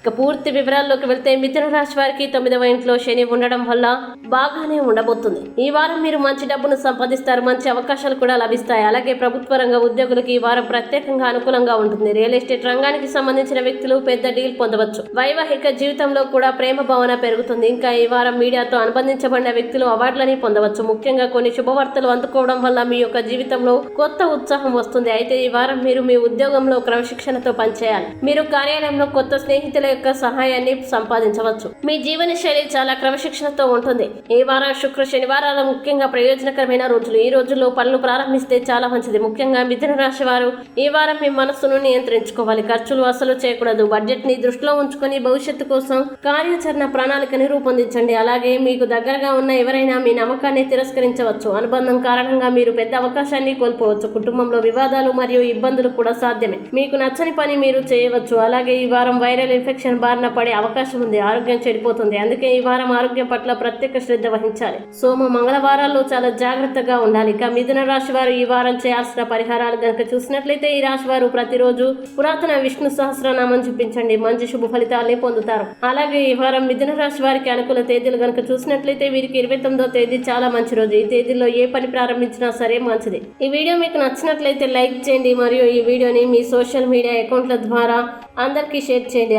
ఇక పూర్తి వివరాల్లోకి వెళ్తే మిథున రాశి వారికి తొమ్మిదవ ఇంట్లో శని ఉండడం వల్ల బాగానే ఉండబోతుంది. ఈ వారం మీరు మంచి డబ్బును సంపాదిస్తారు మంచి అవకాశాలు కూడా లభిస్తాయి. అలాగే ప్రభుత్వ రంగ ఉద్యోగులకు ఈ వారం ప్రత్యేకంగా అనుకూలంగా ఉంటుంది. రియల్ ఎస్టేట్ రంగానికి సంబంధించిన వ్యక్తులు పెద్ద డీల్ పొందవచ్చు. వైవాహిక జీవితంలో కూడా ప్రేమ భావన పెరుగుతుంది. ఇంకా ఈ వారం మీడియాతో అనుబంధించబడిన వ్యక్తులు అవార్డులని పొందవచ్చు. ముఖ్యంగా కొన్ని శుభవార్తలు అందుకోవడం వల్ల మీ యొక్క జీవితంలో కొత్త ఉత్సాహం వస్తుంది. అయితే ఈ వారం మీరు మీ ఉద్యోగంలో క్రమశిక్షణతో పనిచేయాలి. మీరు కార్యాలయంలో కొత్త స్నేహితులు యొక్క సహాయాన్ని సంపాదించవచ్చు. మీ జీవన శైలి చాలా క్రమశిక్షణతో ఉంటుంది. ఈ వారం శుక్ర శనివారాలు ముఖ్యంగా ప్రయోజనకరమైన రోజులు. ఈ రోజుల్లో పనులు ప్రారంభిస్తే చాలా మంచిది. ముఖ్యంగా మిథున రాశి వారు ఈ వారం మీ మనస్సును నియంత్రించుకోవాలి. ఖర్చులు అసలు చేయకూడదు. బడ్జెట్ని దృష్టిలో ఉంచుకొని భవిష్యత్తు కోసం కార్యాచరణ ప్రణాళికని రూపొందించండి. అలాగే మీకు దగ్గరగా ఉన్న ఎవరైనా మీ నమ్మకాన్ని తిరస్కరించవచ్చు. అనుబంధం కారణంగా మీరు పెద్ద అవకాశాన్ని కోల్పోవచ్చు. కుటుంబంలో వివాదాలు మరియు ఇబ్బందులు కూడా సాధ్యమే. మీకు నచ్చని పని మీరు చేయవచ్చు. అలాగే ఈ వారం వైరల్ ఇన్ఫెక్షన్ బారిన పడే అవకాశం ఉంది. ఆరోగ్యం చెడిపోతుంది. అందుకే ఈ వారం ఆరోగ్యం పట్ల ప్రత్యేక శ్రద్ధ వహించాలి. సోమ మంగళవారాల్లో చాలా జాగ్రత్తగా ఉండాలి. ఇక మిథున రాశి వారు ఈ వారం చేయాల్సిన పరిహారాలు గనుక చూసినట్లయితే ఈ రాశి వారు ప్రతిరోజు పురాతన విష్ణు సహస్రనామం చూపించండి. మంచి శుభ ఫలితాలని పొందుతారు. అలాగే ఈ వారం మిథున రాశి వారికి అనుకూల తేదీలు గనుక చూసినట్లయితే వీరికి ఇరవై తొమ్మిదో తేదీ చాలా మంచి రోజు. ఈ తేదీలో ఏ పని ప్రారంభించినా సరే మంచిది. ఈ వీడియో మీకు నచ్చినట్లయితే లైక్ చేయండి. మరియు ఈ వీడియోని మీ సోషల్ మీడియా అకౌంట్ల ద్వారా అందరికీ షేర్ చేయండి.